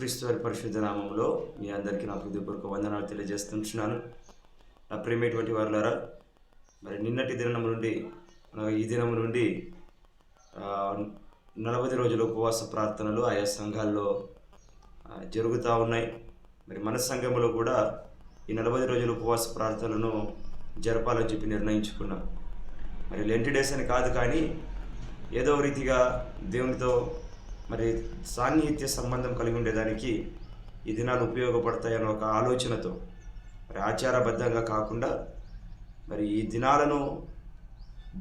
యేసుక్రీస్తు వారి పరిశుద్ధ నామంలో మీ అందరికీ నా హృదయపూర్వక వందనాలు తెలియజేస్తుంటున్నాను. నా ప్రేమేటువంటి వారులారా మరి నిన్నటి దినం నుండి ఈ దినం నుండి నలభై రోజుల ఉపవాస ప్రార్థనలు ఆయా సంఘాల్లో జరుగుతూ ఉన్నాయి. మరి మన సంఘంలో కూడా ఈ నలభై రోజుల ఉపవాస ప్రార్థనలను జరపాలని చెప్పి నిర్ణయించుకున్నాం. మరి లెంటి డేస్ అని కాదు కానీ ఏదో రీతిగా దేవునితో మరి సాన్నిహిత్య సంబంధం కలిగి ఉండేదానికి ఈ దినాలు ఉపయోగపడతాయన్న ఒక ఆలోచనతో మరి ఆచారబద్ధంగా కాకుండా మరి ఈ దినాలను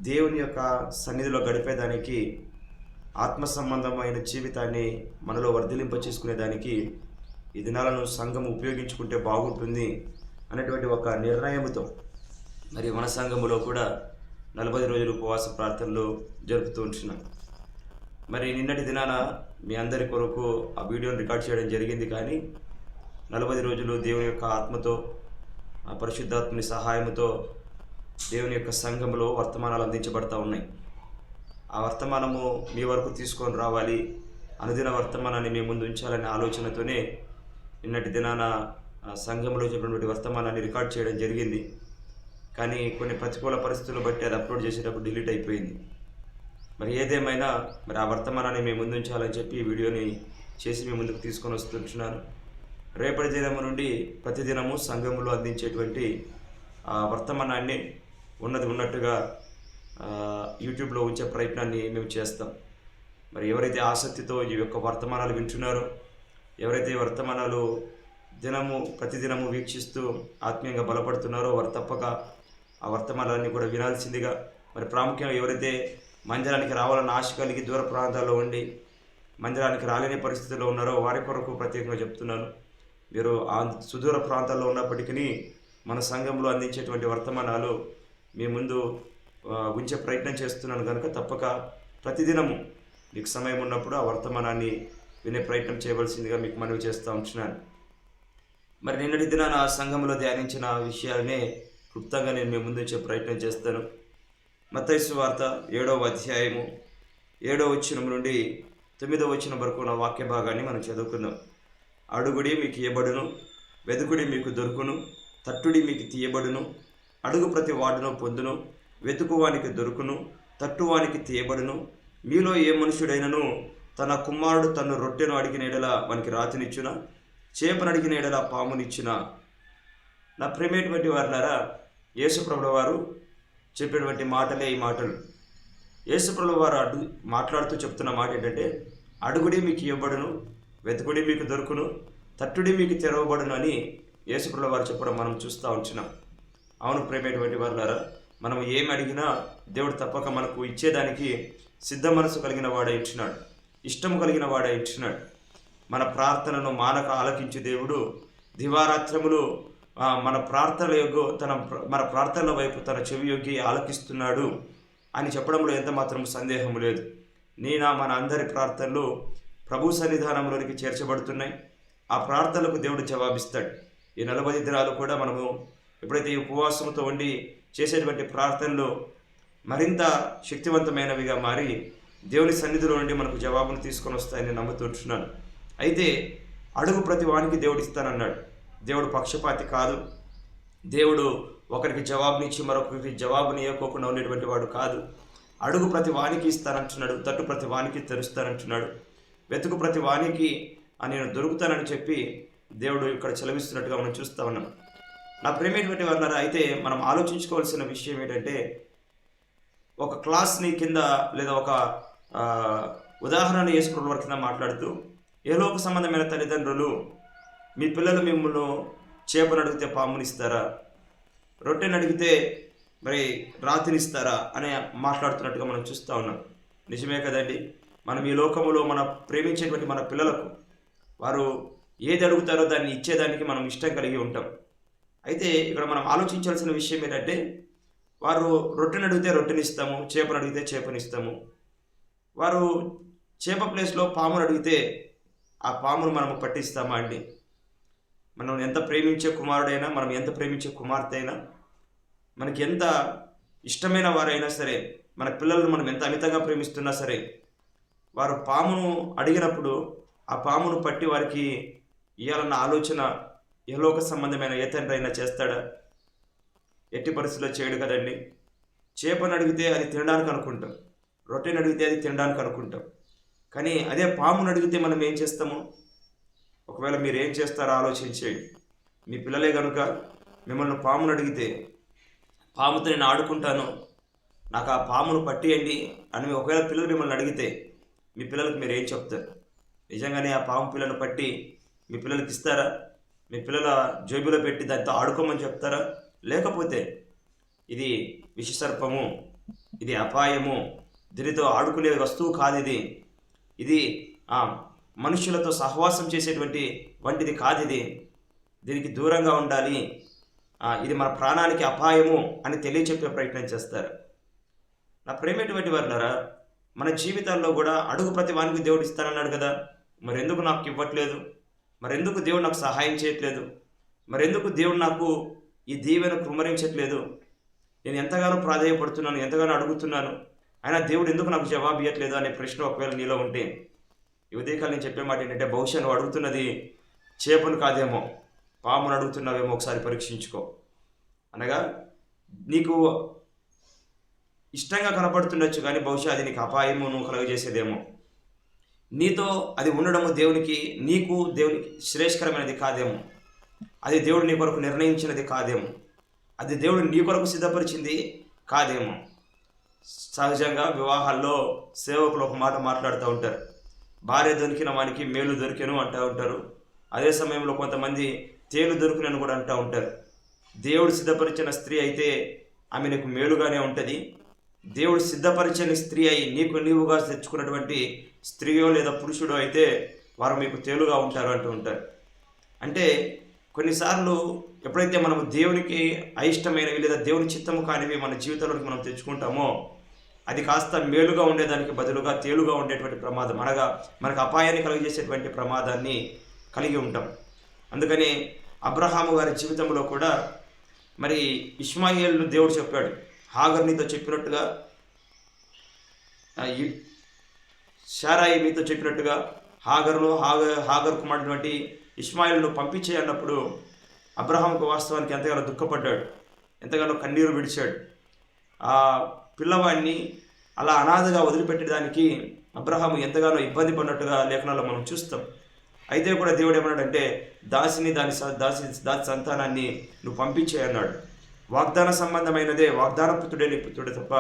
దేవుని యొక్క సన్నిధిలో గడిపేదానికి ఆత్మ సంబంధమైన జీవితాన్ని మనలో వర్ధలింప చేసుకునేదానికి ఈ దినాలను సంఘం ఉపయోగించుకుంటే బాగుంటుంది అనేటువంటి ఒక నిర్ణయంతో మరి మన సంఘములో కూడా నలభై రోజులు ఉపవాస ప్రార్థనలు జరుపుతూ ఉంటున్నాను మరి నిన్నటి దినాన మీ అందరి కొరకు ఆ వీడియోని రికార్డ్ చేయడం జరిగింది కానీ నలభై రోజులు దేవుని యొక్క ఆత్మతో ఆ పరిశుద్ధాత్మని సహాయంతో దేవుని యొక్క సంఘంలో వర్తమానాలు అందించబడతా ఉన్నాయి. ఆ వర్తమానము మీ వరకు తీసుకొని రావాలి. అనుదిన వర్తమానాన్ని మీ ముందు ఉంచాలనే ఆలోచనతోనే నిన్నటి దినాన సంఘంలో చెప్పినటువంటి వర్తమానాన్ని రికార్డ్ చేయడం జరిగింది. కానీ కొన్ని ప్రతికూల పరిస్థితులు బట్టి అది అప్లోడ్ చేసేటప్పుడు డిలీట్ అయిపోయింది. మరి ఏదేమైనా మరి ఆ వర్తమానాన్ని మేము ముందు ఉంచాలని చెప్పి ఈ వీడియోని చేసి మీ ముందుకు తీసుకొని వస్తున్నాను రేపటి దినము నుండి ప్రతిదినము సంఘములో అందించేటువంటి ఆ వర్తమానాన్ని ఉన్నది ఉన్నట్టుగా యూట్యూబ్లో ఉంచే ప్రయత్నాన్ని మేము చేస్తాం. మరి ఎవరైతే ఆసక్తితో ఈ యొక్క వర్తమానాలు వింటున్నారో ఎవరైతే వర్తమానాలు దినము ప్రతిదినము వీక్షిస్తూ ఆత్మీయంగా బలపడుతున్నారో వారు తప్పక ఆ వర్తమానాలన్నీ కూడా వినాల్సిందిగా మరి ప్రాముఖ్యంగా ఎవరైతే మందిరానికి రావాలని ఆశ కలిగి దూర ప్రాంతాల్లో ఉండి మందిరానికి రాలేని పరిస్థితిలో ఉన్నారో వారి కొరకు ప్రత్యేకంగా చెప్తున్నాను. మీరు ఆ సుదూర ప్రాంతాల్లో ఉన్నప్పటికీ మన సంఘంలో అందించేటువంటి వర్తమానాలు మీ ముందు ఉంచే ప్రయత్నం చేస్తున్నాను కనుక తప్పక ప్రతిదినము మీకు సమయం ఉన్నప్పుడు ఆ వర్తమానాన్ని వినే ప్రయత్నం చేయవలసిందిగా మీకు మనవి చేస్తూ ఉంటున్నాను. మరి నిన్నటి దినాన ఆ సంఘంలో ధ్యానించిన విషయాలనే క్లుప్తంగా నేను మీ ముందుంచే ప్రయత్నం చేస్తాను. మత్తైసు వార్త ఏడవ అధ్యాయము ఏడవ వచనం నుండి తొమ్మిదవ వచనం వరకు ఉన్న వాక్య భాగాన్ని మనం చదువుకుందాం. అడుగుడి మీకు ఇవ్వబడును వెదుకుడి మీకు దొరుకును తట్టుడి మీకు తీయబడును అడుగు ప్రతి వాడును పొందును వెతుకువానికి దొరుకును తట్టువానికి తీయబడును. మీలో ఏ మనుషుడైనను తన కుమారుడు తను రొట్టెను అడిగిన ఎడల వానికి రాతినిచ్చున చేపను అడిగిన ఎడల పామునిచ్చున? నా ప్రేమేటువంటి వారులారా యేసుప్రభుల వారు చెప్పినటువంటి మాటలే ఈ మాటలు. యేసుప్రభు వారు అడుగు మాట్లాడుతూ చెప్తున్న మాట ఏంటంటే అడుగుడి మీకు ఇవ్వబడును వెతుకుడి మీకు దొరుకును తట్టుడి మీకు తెరవబడును అని యేసుప్రభు వారు చెప్పడం మనం చూస్తూ ఉంటున్నాం అవును ప్రేమేటువంటి వారులారా మనం ఏమి అడిగినా దేవుడు తప్పక మనకు ఇచ్చేదానికి సిద్ధ మనసు కలిగిన వాడే ఇచ్చినాడు. ఇష్టము కలిగిన వాడే ఇచ్చినాడు. మన ప్రార్థనను మానక ఆలకించే దేవుడు దివారాత్రములు మన ప్రార్థనల యొక్క తన మన ప్రార్థనల వైపు తన చెవి యొగ్గి ఆలకిస్తున్నాడు అని చెప్పడంలో ఎంత మాత్రం సందేహం లేదు. నేనా మన అందరి ప్రార్థనలు ప్రభు సన్నిధానంలోనికి చేర్చబడుతున్నాయి. ఆ ప్రార్థనలకు దేవుడు జవాబిస్తాడు. ఈ నలభై దినాలు కూడా మనము ఎప్పుడైతే ఈ ఉపవాసంతో ఉండి చేసేటువంటి ప్రార్థనలు మరింత శక్తివంతమైనవిగా మారి దేవుని సన్నిధిలో నుండి మనకు జవాబును తీసుకొని వస్తాయని నమ్ముతుంటున్నాను అయితే అడుగు ప్రతి వానికి దేవుడు ఇస్తానన్నాడు. దేవుడు పక్షపాతి కాదు. దేవుడు ఒకరికి జవాబునిచ్చి మరొకరికి జవాబుని ఇవ్వకోకుండా ఉండేటువంటి వాడు కాదు. అడుగు ప్రతి వానికి ఇస్తానంటున్నాడు తట్టు ప్రతి వానికి తెరుస్తానంటున్నాడు. వెతుకు ప్రతి వానికి నేను దొరుకుతానని చెప్పి దేవుడు ఇక్కడ చలవిస్తున్నట్టుగా మనం చూస్తూ ఉన్నాం. నా ప్రేమేటువంటి వారులారా అయితే మనం ఆలోచించుకోవాల్సిన విషయం ఏంటంటే ఒక క్లాస్ని కింద లేదా ఒక ఉదాహరణ వేసుకున్న వారి కింద మాట్లాడుతూ ఏ సంబంధమైన తల్లిదండ్రులు మీ పిల్లలు మిమ్మల్ని చేపలు అడిగితే పామునిస్తారా రొట్టెని అడిగితే మరి రాతినిస్తారా అని మాట్లాడుతున్నట్టుగా మనం చూస్తూ ఉన్నాం. నిజమే కదండి. మనం ఈ లోకములో మన ప్రేమించేటువంటి మన పిల్లలకు వారు ఏది అడుగుతారో దాన్ని ఇచ్చేదానికి మనం ఇష్టం కలిగి ఉంటాం. అయితే ఇక్కడ మనం ఆలోచించాల్సిన విషయం ఏంటంటే వారు రొట్టెని అడిగితే రొట్టెనిస్తాము చేపను అడిగితే చేపనిస్తాము వారు చేప ప్లేస్లో పామును అడిగితే ఆ పామును మనము పట్టిస్తామా అండి? మనం ఎంత ప్రేమించే కుమారుడైనా మనం ఎంత ప్రేమించే కుమార్తె అయినా మనకి ఎంత ఇష్టమైన వారైనా సరే మన పిల్లలను మనం ఎంత అమితంగా ప్రేమిస్తున్నా సరే వారు పామును అడిగినప్పుడు ఆ పామును పట్టి వారికి ఇవ్వాలన్న ఆలోచన యలోక సంబంధమైన ఏ తండ్రి అయినా చేస్తాడా? ఎట్టి పరిస్థితుల్లో చేయడు కదండి. చేపను అడిగితే అది తినడానికి అనుకుంటాం. రొట్టెని అడిగితే అది తినడానికి అనుకుంటాం. కానీ అదే పామును అడిగితే మనం ఏం చేస్తాము? ఒకవేళ మీరు ఏం చేస్తారో ఆలోచించేయండి. మీ పిల్లలే కనుక మిమ్మల్ని పామును అడిగితే పాముతో నేను ఆడుకుంటాను నాకు ఆ పామును పట్టేయండి అని ఒకవేళ పిల్లలు మిమ్మల్ని అడిగితే మీ పిల్లలకు మీరు ఏం చెప్తారు? నిజంగానే ఆ పాము పిల్లను పట్టి మీ పిల్లలకి ఇస్తారా? మీ పిల్లల జేబులో పెట్టి దాంతో ఆడుకోమని చెప్తారా? లేకపోతే ఇది విషసర్పము ఇది అపాయము దీనితో ఆడుకునే వస్తువు కాదు ఇది. ఇది మనుషులతో సహవాసం చేసేటువంటి వంటిది కాదు ఇది దీనికి దూరంగా ఉండాలి. ఇది మన ప్రాణానికి అపాయము అని తెలియచెప్పే ప్రయత్నం చేస్తారు. నా ప్రేమటువంటి వర్లరా మన జీవితాల్లో కూడా అడుగు ప్రతి వానికి దేవుడు ఇస్తానన్నాడు కదా. మరెందుకు నాకు ఇవ్వట్లేదు? మరెందుకు దేవుడు నాకు సహాయం చేయట్లేదు? మరెందుకు దేవుడు నాకు ఈ దీవెన కుమరించట్లేదు నేను ఎంతగానో ప్రాధాయపడుతున్నాను ఎంతగానో అడుగుతున్నాను. అయినా దేవుడు ఎందుకు నాకు జవాబు ఇవ్వట్లేదు అనే ప్రశ్న ఒకవేళ నీలో ఉంటే ఈ నేను చెప్పే మాట ఏంటంటే బహుశా నువ్వు అడుగుతున్నది చేపను కాదేమో పామును అడుగుతున్నావేమో ఒకసారి పరీక్షించుకో. అనగా నీకు ఇష్టంగా కనపడుతుండొచ్చు కానీ బహుశా అది నీకు అపాయము నువ్వు కలుగజేసేదేమో. నీతో అది ఉండడము దేవునికి నీకు దేవునికి శ్రేష్కరమైనది కాదేమో. అది దేవుడు నీ కొరకు నిర్ణయించినది కాదేమో. అది దేవుడు నీ కొరకు సిద్ధపరిచింది కాదేమో. సహజంగా వివాహాల్లో సేవకులు ఒక మాట మాట్లాడుతూ ఉంటారు. భార్య దొరికిన వానికి మేలు దొరికెను అంటూ ఉంటారు. అదే సమయంలో కొంతమంది తేలు దొరికినను కూడా అంటూ ఉంటారు. దేవుడు సిద్ధపరిచిన స్త్రీ అయితే ఆమె నీకు మేలుగానే ఉంటుంది. దేవుడు సిద్ధపరిచిన స్త్రీ అయి నీకు నీవుగా తెచ్చుకున్నటువంటి స్త్రీయో లేదా పురుషుడో అయితే వారు మీకు తేలుగా ఉంటారు అంటూ ఉంటారు. అంటే కొన్నిసార్లు ఎప్పుడైతే మనము దేవునికి అయిష్టమైనవి లేదా దేవుని చిత్తము కానివి మన జీవితంలోకి మనం తెచ్చుకుంటామో అది కాస్త మేలుగా ఉండేదానికి బదులుగా తేలుగా ఉండేటువంటి ప్రమాదం అనగా మనకు అపాయాన్ని కలిగజేసేటువంటి ప్రమాదాన్ని కలిగి ఉంటాం. అందుకని అబ్రహాము గారి జీవితంలో కూడా మరి ఇస్మాయిల్ను దేవుడు చెప్పాడు. హాగర్ నీతో చెప్పినట్టుగా షారాయి మీతో చెప్పినట్టుగా హాగర్లో హాగ హాగర్ కుమారుడినటువంటి ఇస్మాయిల్ను పంపించే అన్నప్పుడు అబ్రహాంకు వాస్తవానికి ఎంతగానో దుఃఖపడ్డాడు. ఎంతగానో కన్నీరు విడిచాడు. ఆ పిల్లవాడిని అలా అనాథగా వదిలిపెట్టడానికి అబ్రహాము ఎంతగానో ఇబ్బంది పడినట్టుగా లేఖనాల్లో మనం చూస్తాం. అయితే కూడా దేవుడు ఏమన్నాడంటే దాసిని దాని దాసి దాసి సంతానాన్ని నువ్వు పంపించే అన్నాడు వాగ్దాన సంబంధమైనదే వాగ్దాన పుత్రుడే నీ పుత్రుడే తప్ప.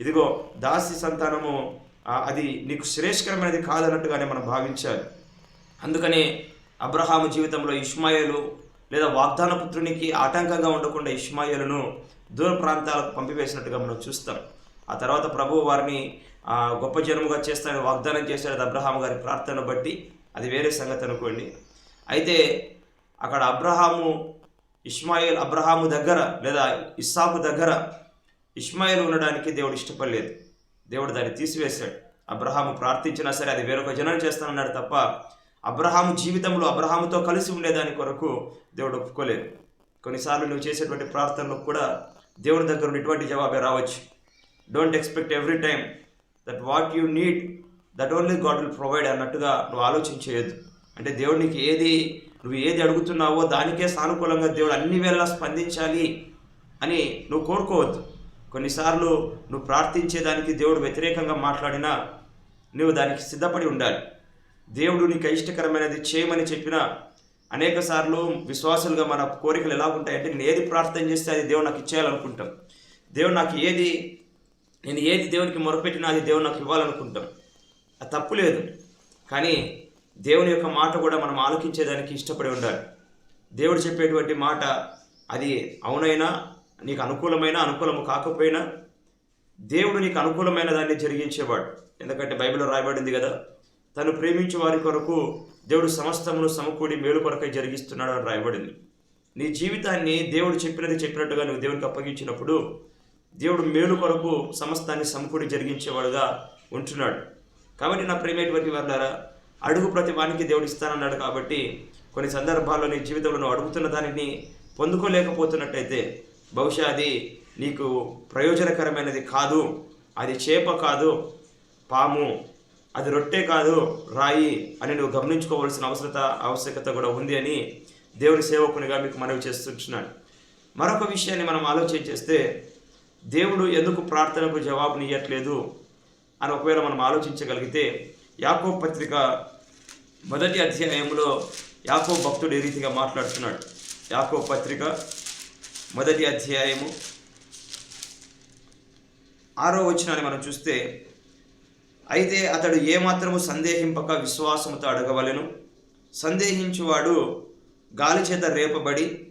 ఇదిగో దాసి సంతానము అది నీకు శ్రేష్కరమైనది కాదన్నట్టుగానే మనం భావించాలి. అందుకనే అబ్రహాము జీవితంలో ఇష్మాయేలు లేదా వాగ్దాన పుత్రునికి ఆటంకంగా ఉండకుండా ఇష్మాయేలును దూర ప్రాంతాలకు పంపివేసినట్టుగా మనం చూస్తాం. ఆ తర్వాత ప్రభు వారిని గొప్ప జనముగా చేస్తాడని వాగ్దానం చేశాడు అబ్రహాం గారి ప్రార్థన బట్టి. అది వేరే సంగతి అనుకోండి. అయితే అక్కడ అబ్రహాము ఇష్మాయిల్ అబ్రహాము దగ్గర లేదా ఇస్సాకు దగ్గర ఇష్మాయిల్ ఉండడానికి దేవుడు ఇష్టపడలేదు. దేవుడు దాన్ని తీసివేశాడు. అబ్రహాము ప్రార్థించినా సరే అది వేరొక జనం చేస్తానన్నాడు తప్ప అబ్రహాము జీవితంలో అబ్రహాముతో కలిసి ఉండేదాని కొరకు దేవుడు ఒప్పుకోలేదు. కొన్నిసార్లు నువ్వు చేసేటువంటి ప్రార్థనలకు కూడా దేవుడి దగ్గర నుండి ఇటువంటి జవాబే రావచ్చు. Don't expect every time that what you need that only God will provide అన్నట్టుగా నువ్వు ఆలోచించేయద్దు. అంటే దేవుడు నీకు ఏది నువ్వు ఏది అడుగుతున్నావో దానికే సానుకూలంగా దేవుడు అన్ని వేళలా స్పందించాలి అని నువ్వు కోరుకోవద్దు. కొన్నిసార్లు నువ్వు ప్రార్థించేదానికి దేవుడు వ్యతిరేకంగా మాట్లాడినా నువ్వు దానికి సిద్ధపడి ఉండాలి. దేవుడు నీకు ఇష్టకరమైనది చేయమని చెప్పినా అనేక సార్లు విశ్వాసులుగా మన కోరికలు ఎలా ఉంటాయంటే నేను ఏది ప్రార్థన చేస్తే అది దేవుడు నాకు ఇచ్చేయాలనుకుంటాం. దేవుడు నాకు ఏది నేను ఏది దేవునికి మొరపెట్టినా అది దేవుడు నాకు ఇవ్వాలనుకుంటాం. అది తప్పు లేదు. కానీ దేవుని యొక్క మాట కూడా మనం ఆలోచించేదానికి ఇష్టపడి ఉండాలి. దేవుడు చెప్పేటువంటి మాట అది అవునైనా నీకు అనుకూలమైన అనుకూలము కాకపోయినా దేవుడు నీకు అనుకూలమైన దాన్ని జరిగించేవాడు. ఎందుకంటే బైబిల్లో రాయబడింది కదా తను ప్రేమించే వారి కొరకు దేవుడు సమస్తమును సమకూడి మేలు కొరకై జరిగిస్తున్నాడు అని రాయబడింది. నీ జీవితాన్ని దేవుడు చెప్పినది చెప్పినట్టుగా నువ్వు దేవునికి అప్పగించినప్పుడు దేవుడు మేలు కొరకు సమస్తాన్ని సమకూడి జరిగించేవాడుగా ఉంటున్నాడు. కాబట్టి నా ప్రేమేటువంటి వాళ్ళారా అడుగు ప్రతి వానికి దేవుడు ఇస్తానన్నాడు కాబట్టి కొన్ని సందర్భాల్లో నీ జీవితంలో నువ్వు అడుగుతున్న దానిని పొందుకోలేకపోతున్నట్టయితే బహుశా అది నీకు ప్రయోజనకరమైనది కాదు. అది చేప కాదు పాము అది రొట్టె కాదు రాయి అని నువ్వు గమనించుకోవాల్సిన అవసరత ఆవశ్యకత కూడా ఉంది అని దేవుని సేవకునిగా మీకు మనవి చేస్తున్నాను మరొక విషయాన్ని మనం ఆలోచన చేస్తే దేవుడు ఎందుకు ప్రార్థనకు జవాబునియట్లేదు అని ఒకవేళ మనం ఆలోచించగలిగితే యాకో పత్రిక మొదటి అధ్యాయంలో యాకో భక్తుడు ఏ రీతిగా మాట్లాడుతున్నాడు? యాకో పత్రిక మొదటి అధ్యాయము ఆరో వచ్చినాన్ని మనం చూస్తే అయితే అతడు ఏమాత్రము సందేహింపక విశ్వాసముతో అడగవలెను. సందేహించువాడు గాలి చేత రేపబడి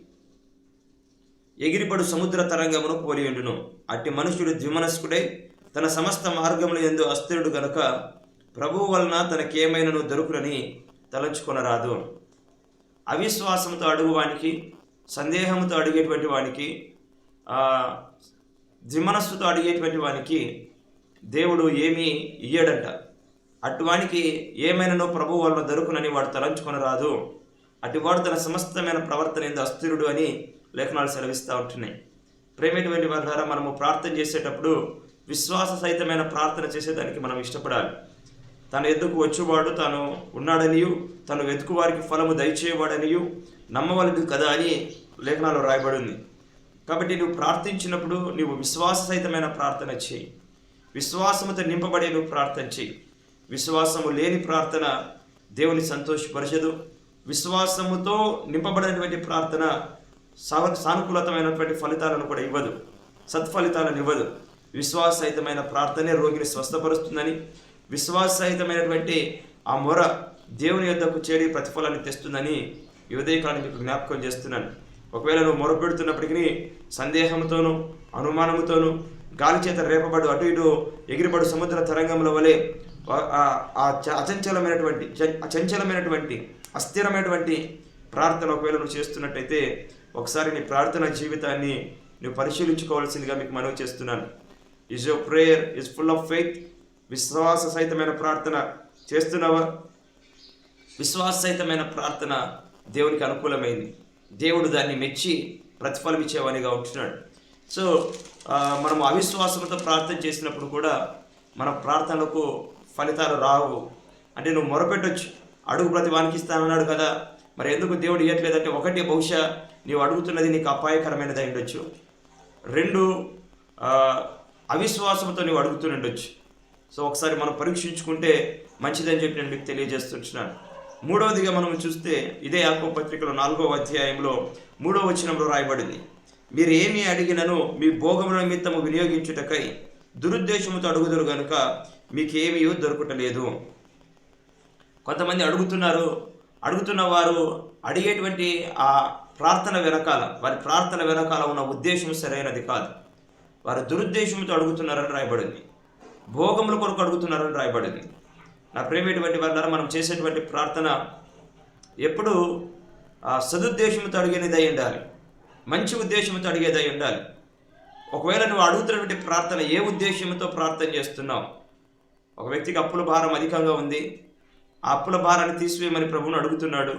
ఎగిరిపడు సముద్ర తరంగమును పోలి ఉండును. అట్టి మనుషుడు ద్విమనస్కుడై తన సమస్త మార్గములు ఎందు అస్థిరుడు గనుక ప్రభువు వలన తనకేమైనను దొరుకునని తలంచుకొనరాదు. అవిశ్వాసంతో అడుగువానికి సందేహంతో అడిగేటువంటి వానికి ద్విమనస్సుతో అడిగేటువంటి వానికి దేవుడు ఏమీ ఇయ్యడంట. అటువానికి ఏమైనానో ప్రభు వలన దొరుకునని వాడు తలంచుకొని రాదు అటువాడు తన సమస్తమైన ప్రవర్తన ఎందు అస్థిరుడు అని లేఖనాలు సెలవిస్తూ ఉంటున్నాయి. ప్రేమటువంటి వారి ద్వారా మనము ప్రార్థన చేసేటప్పుడు విశ్వాస సహితమైన ప్రార్థన చేసేదానికి మనం ఇష్టపడాలి. తన ఎద్దుకు వచ్చేవాడు తాను ఉన్నాడనియు తను వెతుకు వారికి ఫలము దయచేయవాడనియు నమ్మవలదు కదా అని లేఖనాలు రాయబడింది. కాబట్టి నువ్వు ప్రార్థించినప్పుడు నువ్వు విశ్వాస సహితమైన ప్రార్థన చేయి. విశ్వాసముతో నింపబడే నువ్వు ప్రార్థన చేయి. విశ్వాసము లేని ప్రార్థన దేవుని సంతోషపరచదు. విశ్వాసముతో నింపబడినటువంటి ప్రార్థన సానుకూలతమైనటువంటి ఫలితాలను కూడా ఇవ్వదు. సత్ఫలితాలను ఇవ్వదు. విశ్వాసహితమైన ప్రార్థనే రోగిని స్వస్థపరుస్తుందని విశ్వాసహితమైనటువంటి ఆ మొర దేవుని యొద్దకు చేరి ప్రతిఫలాన్ని తెస్తుందని ఈ మీకు జ్ఞాపకం చేస్తున్నాను. ఒకవేళ నువ్వు మొరపెడుతున్నప్పటికీ సందేహంతోనూ అనుమానముతోనూ గాలి చేత రేపబడు అటు ఇటు ఎగిరిపడు సముద్ర తరంగముల వలె ఆ- అచంచలమైనటువంటి అచంచలమైనటువంటి అస్థిరమైనటువంటి ప్రార్థన ఒకవేళ నువ్వు చేస్తున్నట్టయితే ఒకసారి నీ ప్రార్థన జీవితాన్ని నువ్వు పరిశీలించుకోవాల్సిందిగా మీకు మనవి చేస్తున్నాను. Is your prayer is full of faith విశ్వాస సహితమైన ప్రార్థన చేస్తున్నావా? విశ్వాస సహితమైన ప్రార్థన దేవునికి అనుకూలమైంది. దేవుడు దాన్ని మెచ్చి ప్రతిఫలం ఇచ్చేవానిగా ఉంటున్నాడు. సో మనం అవిశ్వాసంతో ప్రార్థన చేసినప్పుడు కూడా మన ప్రార్థనలకు ఫలితాలు రావు. అంటే నువ్వు మొరపెట్టొచ్చు. అడుగు ప్రతి వానికి ఇస్తానన్నాడు కదా. మరి ఎందుకు దేవుడు ఇవ్వట్లేదంటే ఒకటి బహుశా నీవు అడుగుతున్నది నీకు అపాయకరమైనది అయి ఉండొచ్చు. రెండు అవిశ్వాసంతో నువ్వు అడుగుతుండొచ్చు సో ఒకసారి మనం పరీక్షించుకుంటే మంచిదని చెప్పి నేను మీకు తెలియజేస్తున్నాను మూడవదిగా మనం చూస్తే ఇదే యాకో పత్రికలో నాలుగవ అధ్యాయంలో మూడవ వచనంలో రాయబడింది. మీరు ఏమి అడిగినను మీ భోగముల నిమిత్తము వినియోగించుటకై దురుద్దేశముతో అడుగుదురు కనుక మీకేమీ దొరకటలేదు. కొంతమంది అడుగుతున్నారు అడుగుతున్న వారు అడిగేటువంటి ఆ ప్రార్థన వెనకాల వారి ప్రార్థన వెనకాల ఉన్న ఉద్దేశం సరైనది కాదు. వారు దురుద్దేశంతో అడుగుతున్నారని రాయబడింది. భోగముల కొరకు అడుగుతున్నారని రాయబడింది. నా ప్రేమటువంటి వారి మనం చేసేటువంటి ప్రార్థన ఎప్పుడు ఆ సదుద్దేశంతో అడిగేది అయి ఉండాలి. మంచి ఉద్దేశంతో అడిగేదై ఉండాలి. ఒకవేళ నువ్వు అడుగుతున్నటువంటి ప్రార్థన ఏ ఉద్దేశంతో ప్రార్థన చేస్తున్నావు? ఒక వ్యక్తికి అప్పుల భారం అధికంగా ఉంది. ఆ అప్పుల భారాన్ని తీసివేయమని ప్రభువును అడుగుతున్నాడు.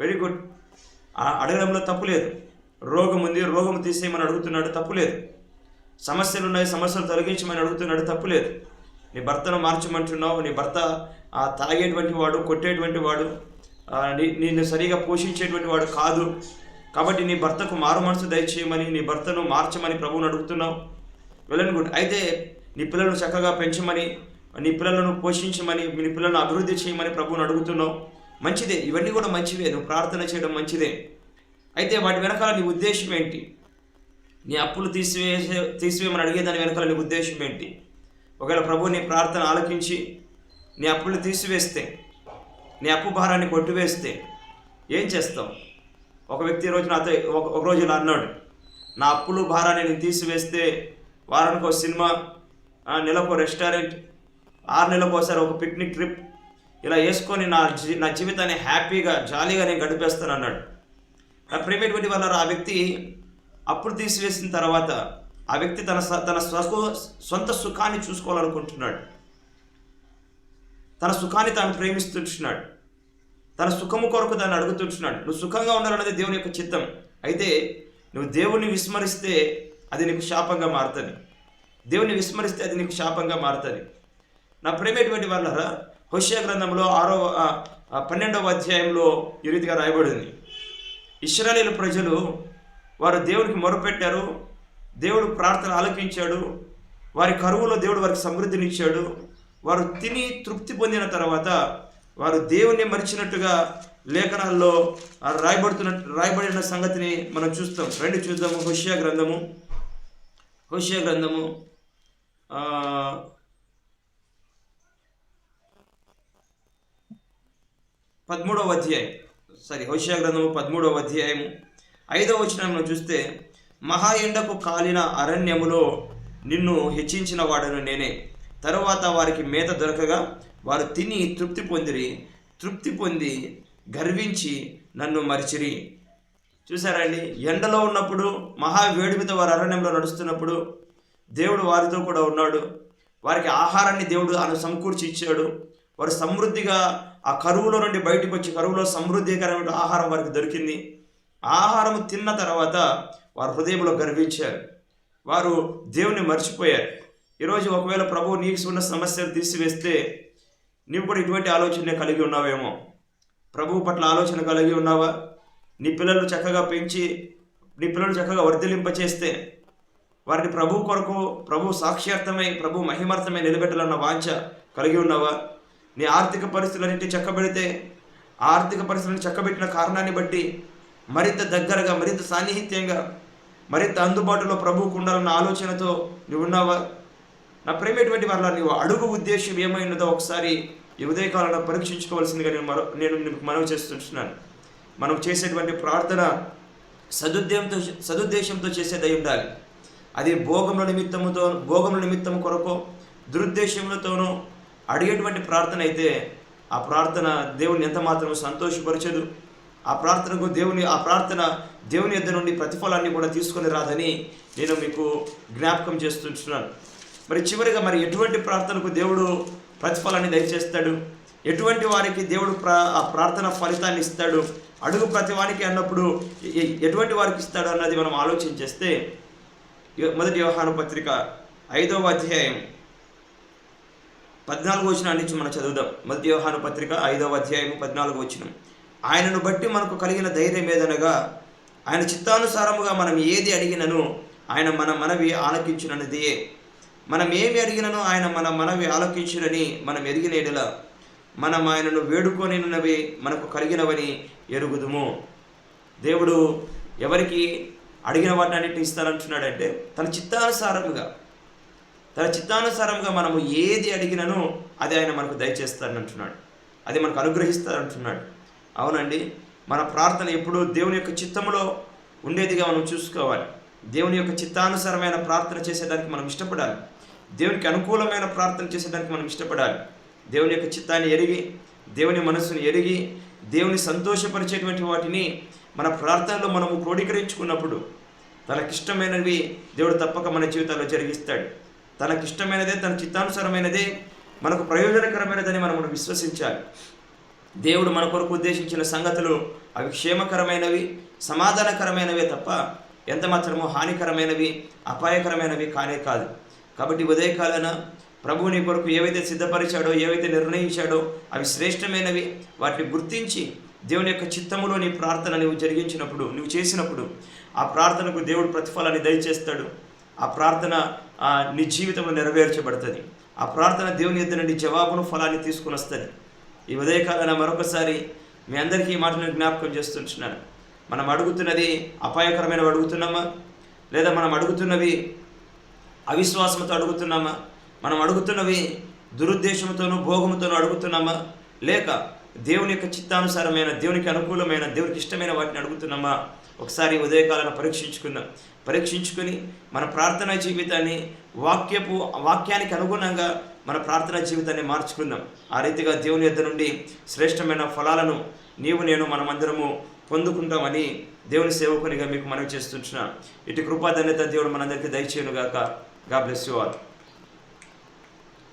వెరీ గుడ్ అడగడంలో తప్పు లేదు. రోగం ఉంది రోగం తీసేయమని అడుగుతున్నాడు తప్పు లేదు. సమస్యలు ఉన్నాయి సమస్యలు తొలగించమని అడుగుతున్నాడు తప్పు లేదు. నీ భర్తను మార్చమంటున్నావు నీ భర్త తాగేటువంటి వాడు కొట్టేటువంటి వాడు నీ- నిన్ను సరిగా పోషించేటువంటి వాడు కాదు. కాబట్టి నీ భర్తకు మారు మనసు దయచేయమని నీ భర్తను మార్చమని ప్రభువుని అడుగుతున్నావు. వెళ్ళను గుడ్. అయితే నీ పిల్లలను చక్కగా పెంచమని నీ పిల్లలను పోషించమని నీ పిల్లలను అభివృద్ధి చేయమని ప్రభువుని అడుగుతున్నావు. మంచిదే. ఇవన్నీ కూడా మంచివే. నువ్వు ప్రార్థన చేయడం మంచిదే. అయితే వాటి వెనకాల నీ ఉద్దేశం ఏంటి? నీ అప్పులు తీసివేసే తీసివేయమని అడిగేదాని వెనకాల నీ ఉద్దేశం ఏంటి? ఒకవేళ ప్రభు నీ ప్రార్థన ఆలకించి నీ అప్పులు తీసివేస్తే నీ అప్పు భారాన్ని కొట్టివేస్తే ఏం చేస్తావు ఒక వ్యక్తి రోజు నాతో ఒక ఒక రోజు ఇలా అన్నాడు. నా అప్పులు భారాన్ని నేను తీసివేస్తే వారానికి ఒక సినిమా నెలకు రెస్టారెంట్ ఆరు నెలలకు ఒకసారి ఒక పిక్నిక్ ట్రిప్ ఇలా వేసుకొని నా జీ నా జీవితాన్ని హ్యాపీగా జాలీగా నేను గడిపేస్తాను అన్నాడు నా ప్రేమేటువంటి వల్ల ఆ వ్యక్తి అప్పుడు తీసివేసిన తర్వాత ఆ వ్యక్తి తన స- తన స్వకు సొంత సుఖాన్ని చూసుకోవాలనుకుంటున్నాడు. తన సుఖాన్ని తాను ప్రేమిస్తుంటున్నాడు. తన సుఖము కొరకు తను అడుగుతుంటున్నాడు. నువ్వు సుఖంగా ఉండాలన్నది దేవుని యొక్క చిత్తం. అయితే నువ్వు దేవుణ్ణి విస్మరిస్తే అది నీకు శాపంగా మారుతుంది. దేవుని విస్మరిస్తే అది నీకు శాపంగా మారుతుంది. నా ప్రేమేటువంటి వాళ్ళరా హుషియా గ్రంథంలో ఆరో పన్నెండవ అధ్యాయంలో ఈ రీతిగా రాయబడింది. ఇస్రాయేల్ ప్రజలు వారు దేవునికి మొరపెట్టారు దేవుడు ప్రార్థన ఆలకించాడు వారి కరువులో దేవుడు వారికి సమృద్ధినిచ్చాడు వారు తిని తృప్తి పొందిన తర్వాత వారు దేవుణ్ణి మరిచినట్టుగా లేఖనాల్లో రాయబడుతున్న రాయబడిన సంగతిని మనం చూస్తాం. రెండు చూద్దాము. హుషియా గ్రంథము. హుషియా గ్రంథము పదమూడవ అధ్యాయం. సారీ హోషయ గ్రంథము పదమూడవ అధ్యాయము. ఐదవ వచనంలో చూస్తే మహా ఎండకు కాలిన అరణ్యములో నిన్ను హెచ్చించిన వాడను నేనే. తరువాత వారికి మేత దొరకగా వారు తిని తృప్తి పొందిరి. తృప్తి పొంది గర్వించి నన్ను మరిచిరి. చూసారండి ఎండలో ఉన్నప్పుడు మహా వేడి మీద వారు అరణ్యంలో నడుస్తున్నప్పుడు దేవుడు వారితో కూడా ఉన్నాడు. వారికి ఆహారాన్ని దేవుడు ఆయన సమకూర్చి ఇచ్చాడు. వారు సమృద్ధిగా ఆ కరువులో నుండి బయటకు వచ్చి కరువులో సమృద్ధికరమైన ఆహారం వారికి దొరికింది. ఆహారం తిన్న తర్వాత వారు హృదయంలో గర్వించారు. వారు దేవుని మర్చిపోయారు. ఈరోజు ఒకవేళ ప్రభువు నీకు ఉన్న సమస్యలు తీసివేస్తే నీవు కూడా ఇటువంటి ఆలోచన కలిగి ఉన్నావేమో. ప్రభువు పట్ల ఆలోచన కలిగి ఉన్నావా? నీ పిల్లలు చక్కగా పెంచి నీ పిల్లలు చక్కగా వర్ధిలింపచేస్తే వారిని ప్రభు కొరకు ప్రభు సాక్ష్యార్థమై ప్రభు మహిమార్థమై నిలబెట్టాలన్న వాంఛ కలిగి ఉన్నావా? నీ ఆర్థిక పరిస్థితులన్నింటి చక్కబెడితే ఆర్థిక పరిస్థితులను చక్కబెట్టిన కారణాన్ని బట్టి మరింత దగ్గరగా మరింత సాన్నిహిత్యంగా మరింత అందుబాటులో ప్రభువుకు ఉండాలన్న ఆలోచనతో నువ్వు ఉన్నావా? నా ప్రేమటువంటి వాళ్ళ నువ్వు అడుగు ఉద్దేశం ఏమైనదో ఒకసారి ఈ ఉదయకాలంలో పరీక్షించుకోవాల్సిందిగా నేను మరో నేను నీకు మనవి చేస్తున్నాను. మనం చేసేటువంటి ప్రార్థన సదుద్దేశంతో సదుద్దేశంతో చేసేదై ఉండాలి. అది భోగముల నిమిత్తముతో భోగముల నిమిత్తం కొరకు దురుద్దేశములతోనూ అడిగేటువంటి ప్రార్థన అయితే ఆ ప్రార్థన దేవుని ఎంత మాత్రం సంతోషపరచదు ఆ ప్రార్థనకు దేవుని ఆ ప్రార్థన దేవుని యొద్ద నుండి ప్రతిఫలాన్ని కూడా తీసుకొని రాదని నేను మీకు జ్ఞాపకం చేస్తుంటున్నాను. మరి చివరిగా మరి ఎటువంటి ప్రార్థనకు దేవుడు ప్రతిఫలాన్ని దయచేస్తాడు? ఎటువంటి వారికి దేవుడు ప్రా ఆ ప్రార్థన ఫలితాన్ని ఇస్తాడు? అడుగు ప్రతి వారికి అన్నప్పుడు ఎటువంటి వారికి ఇస్తాడు అన్నది మనం ఆలోచన చేస్తే మొదటి వ్యవహార పత్రిక ఐదవ అధ్యాయం పద్నాలుగు వచనం నుంచి మనం చదువుదాం. మొదటి వ్యవహార పత్రిక ఐదవ అధ్యాయం పద్నాలుగు వచనం. ఆయనను బట్టి మనకు కలిగిన ధైర్యం ఏదనగా ఆయన చిత్తానుసారముగా మనం ఏది అడిగినను ఆయన మన మనవి ఆలకించునన్నదియే మనం ఏమి అడిగినను ఆయన మన మనవి ఆలకించునని మనం ఎదిగిన ఎడల మనం ఆయనను వేడుకొనినవి మనకు కలిగినవని ఎరుగుదుము. దేవుడు ఎవరికి అడిగిన వాటిని అన్నింటిని ఇస్తానంటున్నాడంటే తన చిత్తానుసారముగా తన చిత్తానుసారంగా మనము ఏది అడిగినను అది ఆయన మనకు దయచేస్తానంటున్నాడు అది మనకు అనుగ్రహిస్తారంటున్నాడు అవునండి మన ప్రార్థన ఎప్పుడూ దేవుని యొక్క చిత్తములో ఉండేదిగా మనం చూసుకోవాలి. దేవుని యొక్క చిత్తానుసారమైన ప్రార్థన చేసేదానికి మనం ఇష్టపడాలి. దేవునికి అనుకూలమైన ప్రార్థన చేసేదానికి మనం ఇష్టపడాలి. దేవుని యొక్క చిత్తాన్ని ఎరిగి దేవుని మనస్సును ఎరిగి దేవుని సంతోషపరిచేటువంటి వాటిని మన ప్రార్థనలో మనము క్రోడీకరించుకున్నప్పుడు తనకిష్టమైనవి దేవుడు తప్పక మన జీవితాల్లో జరిగిస్తాడు. తనకిష్టమైనదే తన చిత్తానుసారమైనదే మనకు ప్రయోజనకరమైనదని మనం విశ్వసించాలి. దేవుడు మన కొరకు ఉద్దేశించిన సంగతులు అవి క్షేమకరమైనవి సమాధానకరమైనవే తప్ప ఎంత మాత్రమో హానికరమైనవి అపాయకరమైనవి కానే కాదు. కాబట్టి ఉదయకాలన ప్రభువు నీ కొరకు ఏవైతే సిద్ధపరిచాడో ఏవైతే నిర్ణయించాడో అవి శ్రేష్టమైనవి వాటిని గుర్తించి దేవుని యొక్క చిత్తములో నీ ప్రార్థన నువ్వు జరిగించినప్పుడు నువ్వు చేసినప్పుడు ఆ ప్రార్థనకు దేవుడు ప్రతిఫలాన్ని దయచేస్తాడు. ఆ ప్రార్థన నీ జీవితంలో నెరవేర్చబడుతుంది. ఆ ప్రార్థన దేవుని ఎద్దు నుండి జవాబును ఫలాన్ని తీసుకుని వస్తుంది. ఈ ఉదయకాలన మరొకసారి మీ అందరికీ ఈ మాటను జ్ఞాపకం చేస్తుంటున్నాను. మనం అడుగుతున్నది అపాయకరమైనవి అడుగుతున్నామా? లేదా మనం అడుగుతున్నవి అవిశ్వాసంతో అడుగుతున్నామా? మనం అడుగుతున్నవి దురుద్దేశంతోనూ భోగముతోనూ అడుగుతున్నామా? లేక దేవుని యొక్క చిత్తానుసారమైన దేవునికి అనుకూలమైన దేవునికి ఇష్టమైన వాటిని అడుగుతున్నామా? ఒకసారి ఉదయకాలను పరీక్షించుకుందాం. పరీక్షించుకుని మన ప్రార్థనా జీవితాన్ని వాక్యపు వాక్యానికి అనుగుణంగా మన ప్రార్థనా జీవితాన్ని మార్చుకుందాం. ఆ రీతిగా దేవుని యొద్ నుండి శ్రేష్టమైన ఫలాలను నీవు నేను మనమందరము పొందుకుంటామని దేవుని సేవకునిగా మీకు మనవి చేస్తుంటున్నాను ఇటు కృపాధన్యత దేవుడు మనందరికీ దయచేయనుగాక. గా బ్లెస్ యు ఆల్.